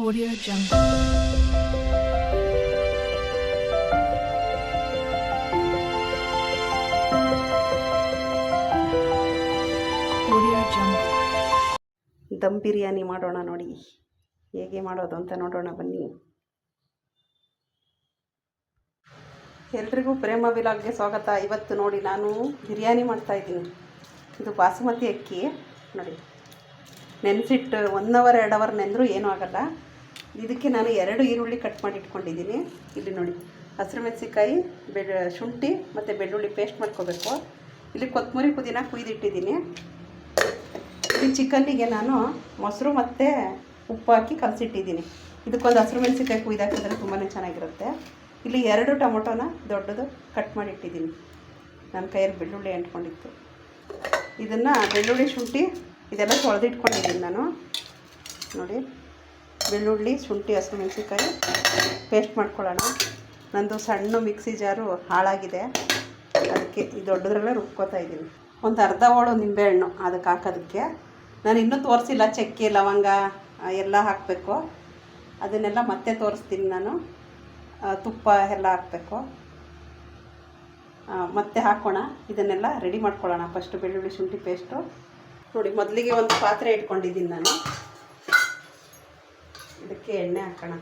Audio Jungle. Dum biryani ಮಾಡೋಣ ನೋಡಿ. ಹೇಗೆ ಮಾಡೋದು ಅಂತ ನೋಡೋಣ ಬನ್ನಿ. ಎಲ್ರಿಗೂ ಪ್ರೇಮ ವಿಲಾಗ್ಗೆ ಸ್ವಾಗತ. ಇವತ್ತು ನೋಡಿ ನಾನು ಬಿರಿಯಾನಿ ಮಾಡ್ತಾ ಇದ್ದೀನಿ. ಇದು ಬಾಸುಮತಿ ಅಕ್ಕಿ. ನೋಡಿ. ನೆನೆಸಿಟ್ಟು ಒನ್ ಅವರ್ ಎರಡು ಅವರ್ ನೆಂದರೂ ಏನೂ ಆಗಲ್ಲ. ಇದಕ್ಕೆ ನಾನು ಎರಡು ಈರುಳ್ಳಿ ಕಟ್ ಮಾಡಿ ಇಟ್ಕೊಂಡಿದ್ದೀನಿ ಇಲ್ಲಿ ನೋಡಿ, ಹಸಿರು ಮೆಣಸಿಕಾಯಿ ಬೆಳ್ ಶುಂಠಿ ಮತ್ತು ಬೆಳ್ಳುಳ್ಳಿ ಪೇಸ್ಟ್ ಮಾಡ್ಕೋಬೇಕು. ಇಲ್ಲಿ ಕೊತ್ತಂಬರಿ ಪುದೀನ ಕುಯ್ದಿಟ್ಟಿದ್ದೀನಿ. ಇಲ್ಲಿ ಚಿಕನ್ನಿಗೆ ನಾನು ಮೊಸರು ಮತ್ತು ಉಪ್ಪು ಹಾಕಿ ಕಲಸಿಟ್ಟಿದ್ದೀನಿ. ಇದಕ್ಕೊಂದು ಹಸಿರು ಮೆಣಸಿಕಾಯಿ ಕುಯ್ದಾಕಿದ್ರೆ ತುಂಬಾ ಚೆನ್ನಾಗಿರುತ್ತೆ. ಇಲ್ಲಿ ಎರಡು ಟೊಮೊಟೊನ ದೊಡ್ಡದು ಕಟ್ ಮಾಡಿ ಇಟ್ಟಿದ್ದೀನಿ ನನ್ನ ಕೈಯಲ್ಲಿ ಬೆಳ್ಳುಳ್ಳಿ ಅಂಟ್ಕೊಂಡಿತ್ತು. ಇದನ್ನು ಬೆಳ್ಳುಳ್ಳಿ, ಶುಂಠಿ ಇದೆಲ್ಲ ತೊಳೆದಿಟ್ಕೊಂಡಿದ್ದೀನಿ ನಾನು. ನೋಡಿ. ಬೆಳ್ಳುಳ್ಳಿ, ಶುಂಠಿ ಹಸಿರು ಮೆಣಸಿನ್ಕಾಯಿ ಪೇಸ್ಟ್ ಮಾಡ್ಕೊಳ್ಳೋಣ. ನಂದು ಸಣ್ಣ ಮಿಕ್ಸಿ ಜಾರು ಹಾಳಾಗಿದೆ. ಅದಕ್ಕೆ ಈ ದೊಡ್ಡದ್ರಲ್ಲೇ ರುಬ್ಕೋತಾ ಇದ್ದೀನಿ. ಒಂದು ಅರ್ಧ ಹೋಳು ನಿಂಬೆಹಣ್ಣು ಅದಕ್ಕೆ ಹಾಕೋದಕ್ಕೆ. ನಾನು ಇನ್ನೂ ತೋರಿಸಿಲ್ಲ, ಚಕ್ಕೆ, ಲವಂಗ ಎಲ್ಲ ಹಾಕಬೇಕು. ಅದನ್ನೆಲ್ಲ ಮತ್ತೆ ತೋರಿಸ್ತೀನಿ ನಾನು. ತುಪ್ಪ ಎಲ್ಲ ಹಾಕಬೇಕು. ಮತ್ತೆ ಹಾಕೋಣ. ಇದನ್ನೆಲ್ಲ ರೆಡಿ ಮಾಡ್ಕೊಳ್ಳೋಣ. ಫಸ್ಟು ಬೆಳ್ಳುಳ್ಳಿ, ಶುಂಠಿ ಪೇಸ್ಟು. ನೋಡಿ, ಮೊದಲಿಗೆ ಒಂದು ಪಾತ್ರೆ ಇಟ್ಕೊಂಡಿದ್ದೀನಿ ನಾನು. ಇದಕ್ಕೆ ಎಣ್ಣೆ ಹಾಕೋಣ.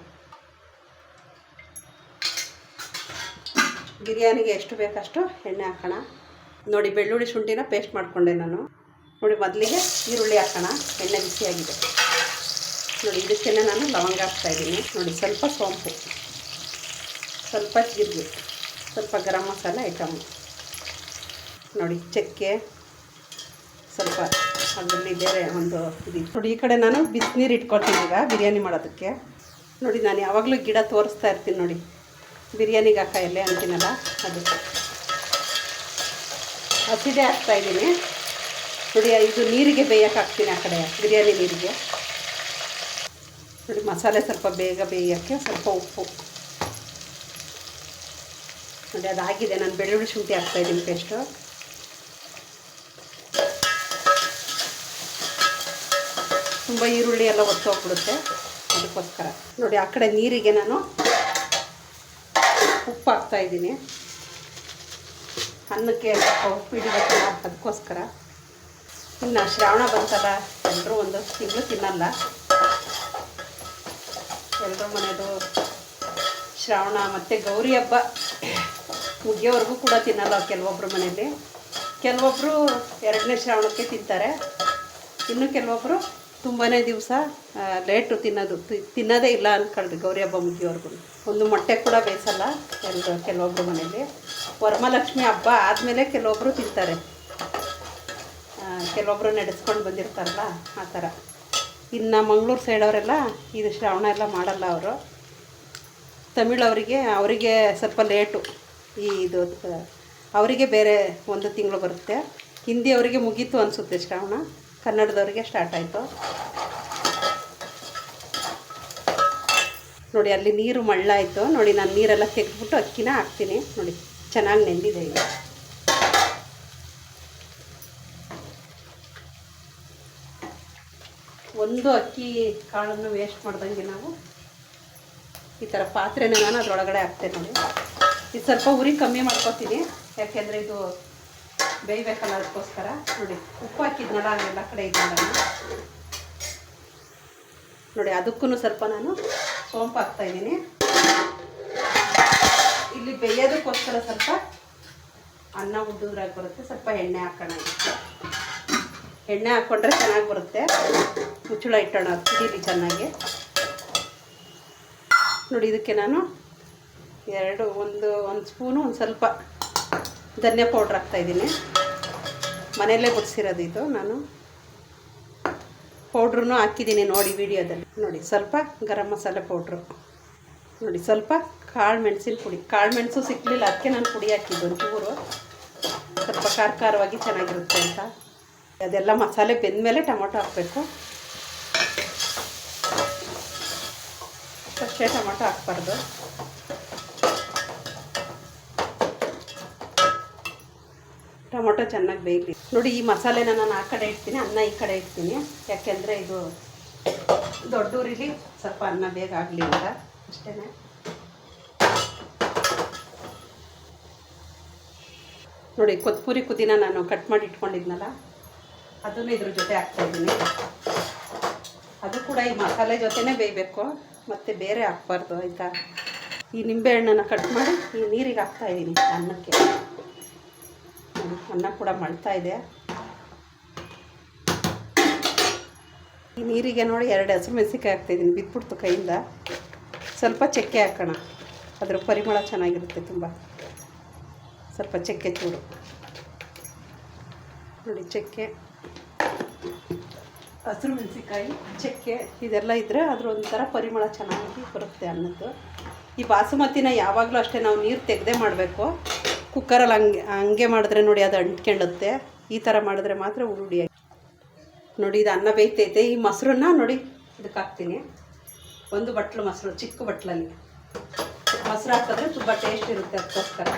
ಬಿರಿಯಾನಿಗೆ ಎಷ್ಟು ಬೇಕಷ್ಟು ಎಣ್ಣೆ ಹಾಕೋಣ. ನೋಡಿ ಬೆಳ್ಳುಳ್ಳಿ ಶುಂಠಿನ ಪೇಸ್ಟ್ ಮಾಡಿಕೊಂಡೆ ನಾನು. ನೋಡಿ ಮೊದಲಿಗೆ ಈರುಳ್ಳಿ ಹಾಕೋಣ. ಎಣ್ಣೆ ಬಿಸಿಯಾಗಿದೆ. ನೋಡಿ ಇದಕ್ಕೆಲ್ಲ ನಾನು ಲವಂಗ ಹಾಕ್ತಾಯಿದ್ದೀನಿ ನೋಡಿ ಸ್ವಲ್ಪ ಸೋಂಪು. ಸ್ವಲ್ಪ ಜೀರಿಗೆ. ಸ್ವಲ್ಪ ಗರಂ ಮಸಾಲ ಐಟಮ್. ನೋಡಿ ಚಕ್ಕೆ. ಸ್ವಲ್ಪ ಅದರಲ್ಲಿ ಬೇರೆ ಒಂದು ಇದು ನೋಡಿ, ಈ ಕಡೆ ನಾನು ಬಿಸಿನೀರು ಇಟ್ಕೊಳ್ತೀನಿ ಈಗ ಬಿರಿಯಾನಿ ಮಾಡೋದಕ್ಕೆ. ನೋಡಿ, ನಾನು ಯಾವಾಗಲೂ ಗಿಡ ತೋರಿಸ್ತಾ ಇರ್ತೀನಿ ನೋಡಿ. ಬಿರಿಯಾನಿಗೆ ಹಾಕ ಎಲ್ಲೇ ಅಂತೀನಲ್ಲ ಅದು ಹಸಿದೆ ಹಾಕ್ತಾ ಇದ್ದೀನಿ. ನೋಡಿ, ಇದು ನೀರಿಗೆ ಬೇಯಕ್ಕೆ ಹಾಕ್ತೀನಿ ಆ ಕಡೆ, ಬಿರಿಯಾನಿ ನೀರಿಗೆ. ನೋಡಿ, ಮಸಾಲೆ ಸ್ವಲ್ಪ ಬೇಗ ಬೇಯೋಕ್ಕೆ ಸ್ವಲ್ಪ ಉಪ್ಪು. ನೋಡಿ, ಅದಾಗಿದೆ, ನಾನು ಬೆಳ್ಳುಳ್ಳಿ ಶುಂಠಿ ಹಾಕ್ತಾಯಿದ್ದೀನಿ ಪೇಸ್ಟು ತುಂಬ ಈರುಳ್ಳಿ ಎಲ್ಲ ಒತ್ತೋಗ್ಬಿಡುತ್ತೆ ಅದಕ್ಕೋಸ್ಕರ. ನೋಡಿ, ಆ ಕಡೆ ನೀರಿಗೆ ನಾನು ಉಪ್ಪು ಹಾಕ್ತಾ ಇದ್ದೀನಿ. ಅನ್ನಕ್ಕೆ ಉಪ್ಪು ಹಿಡಿಬೇಕಲ್ಲ ಅದಕ್ಕೋಸ್ಕರ. ಇನ್ನು ಶ್ರಾವಣ ಬಂತಲ್ಲ ಎಲ್ಲರೂ ಒಂದು ತಿಂಗಳು ತಿನ್ನಲ್ಲ. ಎಲ್ಲರ ಮನೆಯದು ಶ್ರಾವಣ ಮತ್ತು ಗೌರಿ ಹಬ್ಬ ಮುಗಿಯೋವರೆಗೂ ಕೂಡ ತಿನ್ನಲ್ಲ ಕೆಲವೊಬ್ಬರ ಮನೆಯಲ್ಲಿ. ಕೆಲವೊಬ್ಬರು ಎರಡನೇ ಶ್ರಾವಣಕ್ಕೆ ತಿಂತಾರೆ. ಇನ್ನು ಕೆಲವೊಬ್ಬರು ತುಂಬಾ ದಿವಸ ಲೇಟು ತಿನ್ನೋದು ತಿನ್ನೋದೇ ಇಲ್ಲ ಅನ್ಕೊಳ್ರಿ ಗೌರಿ ಹಬ್ಬ ಮುಗಿಯೋರ್ಗು. ಒಂದು ಮೊಟ್ಟೆ ಕೂಡ ಬೇಯಿಸಲ್ಲ ಎಲ್ಲರೂ ಕೆಲವೊಬ್ಬರು ಮನೇಲಿ ವರಮಹಾಲಕ್ಷ್ಮಿ ಹಬ್ಬ ಆದಮೇಲೆ ಕೆಲವೊಬ್ಬರು ತಿಂತಾರೆ. ಕೆಲವೊಬ್ಬರು ನಡೆಸ್ಕೊಂಡು ಬಂದಿರ್ತಾರಲ್ಲ, ಆ ಥರ. ಇನ್ನು ಮಂಗಳೂರು ಸೈಡವರೆಲ್ಲ ಇದು ಶ್ರಾವಣ ಎಲ್ಲ ಮಾಡಲ್ಲ ಅವರು. ತಮಿಳವರಿಗೆ, ಅವರಿಗೆ ಸ್ವಲ್ಪ ಲೇಟು ಈ ಇದು ಅವರಿಗೆ ಬೇರೆ ಒಂದು ತಿಂಗಳು ಬರುತ್ತೆ. ಹಿಂದಿ ಅವರಿಗೆ ಮುಗೀತು ಅನಿಸುತ್ತೆ ಶ್ರಾವಣ. ಕನ್ನಡದವರಿಗೆ ಸ್ಟಾರ್ಟ್ ಆಯಿತು. ನೋಡಿ, ಅಲ್ಲಿ ನೀರು ಮಳ್ಳಾಯಿತು. ನೋಡಿ, ನಾನು ನೀರೆಲ್ಲ ತೆಗೆದ್ಬಿಟ್ಟು ಅಕ್ಕಿನ ಹಾಕ್ತೀನಿ. ನೋಡಿ, ಚೆನ್ನಾಗಿ ನೆಂದಿದೆ ಈಗ ಒಂದು ಅಕ್ಕಿ ಕಾಳನ್ನು ವೇಸ್ಟ್ ಮಾಡ್ದಂಗೆ ನಾವು ಈ ಥರ ಪಾತ್ರೆನ ನಾನು ಅದರೊಳಗಡೆ ಹಾಕ್ತೇನೆ ನೋಡಿ. ಇದು ಸ್ವಲ್ಪ ಉರಿ ಕಮ್ಮಿ ಮಾಡ್ಕೊತೀನಿ. ಯಾಕೆಂದರೆ ಇದು ಬೇಯಬೇಕಲ್ಲ ಅದಕ್ಕೋಸ್ಕರ ನೋಡಿ, ಉಪ್ಪು ಹಾಕಿದ್ನಲ್ಲ ಎಲ್ಲ ಕಡೆ ಇದು ನೋಡಿ ಅದಕ್ಕೂ ಸ್ವಲ್ಪ ನಾನು ಸೋಂಪು ಹಾಕ್ತಾಯಿದ್ದೀನಿ ಇಲ್ಲಿ ಬೇಯೋದಕ್ಕೋಸ್ಕರ ಸ್ವಲ್ಪ ಅನ್ನ ಉದ್ದುದ್ರಾಗಿ ಬರುತ್ತೆ, ಸ್ವಲ್ಪ ಎಣ್ಣೆ ಹಾಕೋಣ. ಎಣ್ಣೆ ಹಾಕ್ಕೊಂಡ್ರೆ ಚೆನ್ನಾಗಿ ಬರುತ್ತೆ. ಮುಚ್ಚಳ ಇಟ್ಟೋಣ, ಕುದೀಲಿ ಚೆನ್ನಾಗಿ. ನೋಡಿ, ಇದಕ್ಕೆ ನಾನು ಎರಡು, ಒಂದು ಒಂದು ಸ್ಪೂನು, ಒಂದು ಸ್ವಲ್ಪ ಧನಿಯಾ ಪೌಡ್ರ್ ಹಾಕ್ತಾಯಿದ್ದೀನಿ ಮನೆಯಲ್ಲೇ ಬಿಡಿಸಿರೋದು ಇದು ನಾನು. ಪೌಡ್ರೂ ಹಾಕಿದ್ದೀನಿ ನೋಡಿ ವಿಡಿಯೋದಲ್ಲಿ. ನೋಡಿ, ಸ್ವಲ್ಪ ಗರಂ ಮಸಾಲೆ ಪೌಡ್ರು. ನೋಡಿ, ಸ್ವಲ್ಪ ಕಾಳು ಮೆಣಸಿನ ಪುಡಿ. ಕಾಳು ಮೆಣಸು ಸಿಕ್ಕಲಿಲ್ಲ ಅದಕ್ಕೆ ನಾನು ಪುಡಿ ಹಾಕಿದ್ದು. ಒಂಚೂರು ಸ್ವಲ್ಪ ಖಾರ ಖಾರವಾಗಿ ಚೆನ್ನಾಗಿರುತ್ತೆ ಅಂತ. ಅದೆಲ್ಲ ಮಸಾಲೆ ಬೆಂದಮೇಲೆ ಟೊಮೊಟೊ ಹಾಕಬೇಕು. ಫಸ್ಟೇ ಟೊಮೊಟೊ ಹಾಕ್ಬಾರ್ದು. ಟೊಮೊಟೊ ಚೆನ್ನಾಗಿ ಬೇಯಲಿ. ನೋಡಿ, ಈ ಮಸಾಲೆನ ನಾನು ಆ ಕಡೆ ಇಡ್ತೀನಿ, ಅನ್ನ ಈ ಕಡೆ ಇಡ್ತೀನಿ. ಯಾಕೆಂದರೆ ಇದು ದೊಡ್ಡ ಊರಿಲಿ ಸ್ವಲ್ಪ ಅನ್ನ ಬೇಗ ಆಗಲಿ ಅಂತ. ಅಷ್ಟೇ ನೋಡಿ ಕೊತ್ತಂಬರಿ ಕುದಿನ ನಾನು ಕಟ್ ಮಾಡಿ ಇಟ್ಕೊಂಡಿದ್ನಲ್ಲ, ಅದನ್ನು ಇದ್ರ ಜೊತೆ ಹಾಕ್ತಾಯಿದ್ದೀನಿ ಅದು ಕೂಡ ಈ ಮಸಾಲೆ ಜೊತೆನೇ ಬೇಯಬೇಕು, ಮತ್ತು ಬೇರೆ ಹಾಕ್ಬಾರ್ದು, ಆಯಿತಾ? ಈ ನಿಂಬೆಹಣ್ಣನ್ನು ಕಟ್ ಮಾಡಿ ಈ ನೀರಿಗೆ ಹಾಕ್ತಾಯಿದ್ದೀನಿ ಅನ್ನಕ್ಕೆ. ಅನ್ನ ಕೂಡ ಮಳ್ತಾ ಇದೆ. ಈ ನೀರಿಗೆ ನೋಡಿ ಎರಡು ಹಸಿರು ಮೆಣಸಿನ್ಕಾಯಿ ಹಾಕ್ತಾಯಿದ್ದೀನಿ ಬಿದ್ಬಿಡ್ತು ಕೈಯಿಂದ. ಸ್ವಲ್ಪ ಚಕ್ಕೆ ಹಾಕೋಣ. ಅದರ ಪರಿಮಳ ಚೆನ್ನಾಗಿರುತ್ತೆ ತುಂಬ. ಸ್ವಲ್ಪ ಚಕ್ಕೆ ಚೂರು. ನೋಡಿ ಚಕ್ಕೆ. ಹಸಿರು ಮೆಣಸಿಕಾಯಿ ಚಕ್ಕೆ, ಇದೆಲ್ಲ ಇದ್ದರೆ ಅದ್ರ ಒಂಥರ ಪರಿಮಳ ಚೆನ್ನಾಗಿ ಬರುತ್ತೆ ಅನ್ನದ್ದು ಈ ಬಾಸುಮತಿನ ಯಾವಾಗಲೂ ಅಷ್ಟೇ ನಾವು ನೀರು ತೆಗೆದೇ ಮಾಡಬೇಕು. ಕುಕ್ಕರಲ್ಲಿ ಹಂಗೆ ಹಂಗೆ ಮಾಡಿದ್ರೆ ನೋಡಿ ಅದು ಅಂಟ್ಕೊಳ್ಳುತ್ತೆ ಈ ಥರ ಮಾಡಿದ್ರೆ ಮಾತ್ರ ಉರುಡಿ ನೋಡಿ ಇದು ಅನ್ನ ಬೇಯ್ತೈತೆ. ಈ ಮೊಸರನ್ನ ನೋಡಿ ಇದಕ್ಕೆ ಹಾಕ್ತೀನಿ. ಒಂದು ಬಟ್ಲು ಮೊಸರು, ಚಿಕ್ಕ ಬಟ್ಲಲ್ಲಿ. ಮೊಸರು ಹಾಕಿದ್ರೆ ತುಂಬ ಟೇಸ್ಟ್ ಇರುತ್ತೆ ಅದಕ್ಕೋಸ್ಕರ.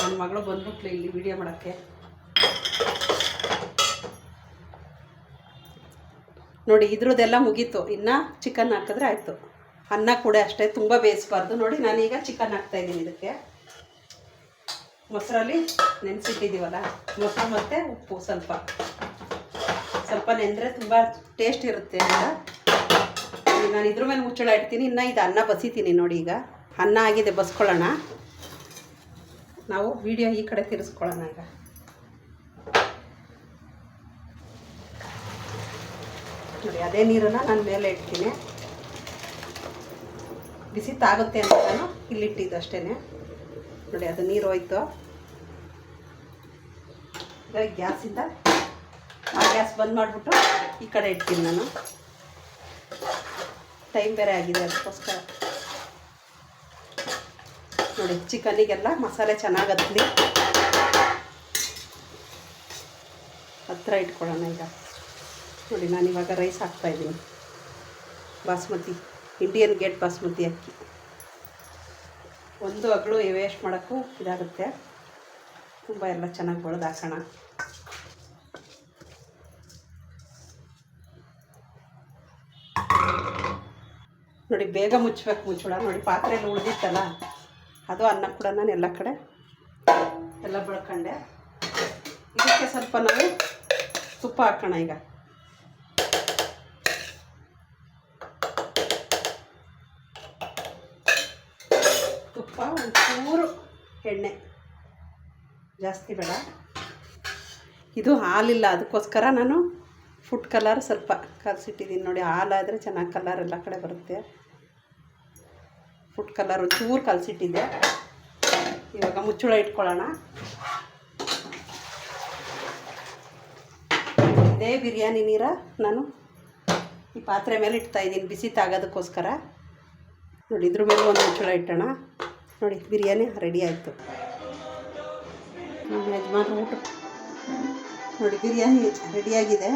ನನ್ನ ಮಗಳು ಬಂದ್ಬಿಟ್ಲು ಇಲ್ಲಿ ವಿಡಿಯೋ ಮಾಡೋಕ್ಕೆ. ನೋಡಿ, ಇದ್ರದ್ದೆಲ್ಲ ಮುಗೀತು. ಇನ್ನು ಚಿಕನ್ ಹಾಕಿದ್ರೆ ಆಯಿತು. ಅನ್ನ ಕೂಡ ಅಷ್ಟೇ, ತುಂಬ ಬೇಯಿಸ್ಬಾರ್ದು. ನೋಡಿ, ನಾನೀಗ ಚಿಕನ್ ಹಾಕ್ತಾಯಿದ್ದೀನಿ ಇದಕ್ಕೆ. ಮೊಸರಲ್ಲಿ ನೆನೆಸಿಟ್ಟಿದ್ದೀವಲ್ಲ? ಮೊಸರು ಮತ್ತು ಉಪ್ಪು ಸ್ವಲ್ಪ. ಸ್ವಲ್ಪ ನೆಂದರೆ ತುಂಬ ಟೇಸ್ಟ್ ಇರುತ್ತೆ ಅಂತ ನಾನು ಇದ್ರ ಮೇಲೆ ಮುಚ್ಚಳ ಇಡ್ತೀನಿ. ಇನ್ನು ಇದು ಅನ್ನ ಬಸಿತೀನಿ ನೋಡಿ ಈಗ. ಅನ್ನ ಆಗಿದೆ, ಬಸ್ಕೊಳ್ಳೋಣ. ನಾವು ವಿಡಿಯೋ ಈ ಕಡೆ ತಿರ್ಸ್ಕೊಳ್ಳೋಣ ಈಗ. ನೋಡಿ, ಅದೇ ನೀರನ್ನು ನಾನು ಮೇಲೆ ಇಡ್ತೀನಿ. ಬಿಸಿ ತಾಗುತ್ತೆ ಅಂತ ನಾನು ಇಲ್ಲಿಟ್ಟಿದ್ದು ಅಷ್ಟೇ ನೋಡಿ ಅದು ನೀರು ಹೋಯ್ತು. ಗ್ಯಾಸಿಂದ ಆ ಗ್ಯಾಸ್ ಬಂದ್ ಮಾಡಿಬಿಟ್ಟು ಈ ಕಡೆ ಇಡ್ತೀನಿ ನಾನು. ಟೈಮ್ ಬೇರೆ ಆಗಿದೆ ಅದಕ್ಕೋಸ್ಕರ. ನೋಡಿ, ಚಿಕನಿಗೆಲ್ಲ ಮಸಾಲೆ ಚೆನ್ನಾಗಿ ಹತ್ತಲಿ ಹತ್ರ ಇಟ್ಕೊಳ್ಳೋಣ ಈಗ. ನೋಡಿ ನಾನು ಇವಾಗ ರೈಸ್ ಹಾಕ್ತಾಯಿದ್ದೀನಿ ಬಾಸ್ಮತಿ ಇಂಡಿಯನ್ ಗೇಟ್ ಬಾಸ್ಮತಿ ಅಕ್ಕಿ. ಒಂದು ಅಗಳು ವೇಸ್ಟ್ ಮಾಡೋಕ್ಕೂ ಇದಾಗುತ್ತೆ. ತುಂಬ ಎಲ್ಲ ಚೆನ್ನಾಗಿ ಬಳ್ದು ಹಾಕೋಣ ನೋಡಿ, ಬೇಗ ಮುಚ್ಚಬೇಕು ಮುಚ್ಚೋಣ ನೋಡಿ, ಪಾತ್ರೆಯಲ್ಲಿ ಉಳಿದಿತ್ತಲ್ಲ, ಅದು ಅನ್ನ ಕೂಡ ನಾನು ಎಲ್ಲ ಕಡೆ ಎಲ್ಲ ಬೆಳ್ಕೊಂಡೆ. ಇದಕ್ಕೆ ಸ್ವಲ್ಪ ನಾವು ತುಪ್ಪ ಹಾಕೋಣ ಈಗ. ಎಣ್ಣೆ. ಜಾಸ್ತಿ ಬೇಡ. ಇದು ಹಾಲಿಲ್ಲ, ಅದಕ್ಕೋಸ್ಕರ ನಾನು ಫುಡ್ ಕಲರ್ ಸ್ವಲ್ಪ ಕಲಸಿಟ್ಟಿದ್ದೀನಿ. ನೋಡಿ, ಹಾಲಾದರೆ ಚೆನ್ನಾಗಿ ಕಲರ್ ಎಲ್ಲ ಕಡೆ ಬರುತ್ತೆ. ಫುಡ್ ಕಲರ್ ಒಂಚೂರು ಕಲಸಿಟ್ಟಿದ್ದೆ. ಇವಾಗ ಮುಚ್ಚಳ ಇಟ್ಕೊಳ್ಳೋಣ. ಇದೇ ಬಿರಿಯಾನಿ ನೀರ ನಾನು ಈ ಪಾತ್ರೆ ಮೇಲೆ ಇಡ್ತಾಯಿದ್ದೀನಿ ಬಿಸಿ ತಾಗೋದಕ್ಕೋಸ್ಕರ. ನೋಡಿ, ಇದ್ರ ಮೇಲೆ ಒಂದು ಮುಚ್ಚಳ ಇಟ್ಟೋಣ. ನೋಡಿ ಬಿರಿಯಾನಿ ರೆಡಿ ಆಯಿತು. ನಮ್ಮ ಯಜಮಾನ್ರು ಊಟ. ನೋಡಿ ಬಿರಿಯಾನಿ ರೆಡಿಯಾಗಿದೆ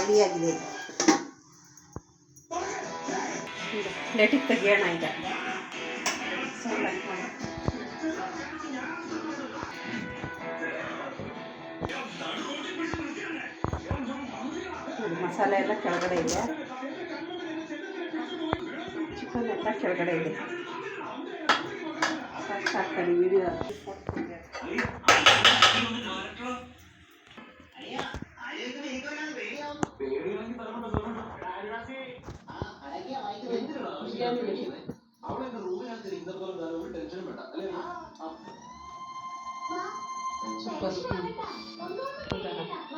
ರೆಡಿಯಾಗಿದೆ ಪ್ಲೇಟಿಗೆ ತೆಗಿಯೋಣ ಈಗ. ಮಸಾಲೆ ಎಲ್ಲ ಕೆಳಗಡೆ ಇದೆ. ಚಿಕನ್ ಎಲ್ಲ ಕೆಳಗಡೆ ಇದೆ ಸಾಕು ಸಾಕಲ್ಲಿ ವಿಡಿಯೋ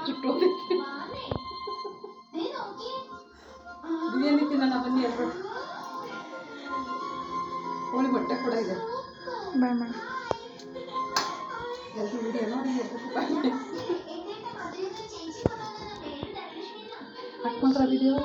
ಸೂಪರ್ ಕೋಳಿ ಮೊಟ್ಟೆ ಕೂಡ ಇದೆ ಬಾಯ್ ಮಾಡಿ ಎಲ್ಲರೂ ವಿಡಿಯೋ ನೋಡಿ ಹಾಕ್ಕೊಂಡ್ರ ವಿಡಿಯೋ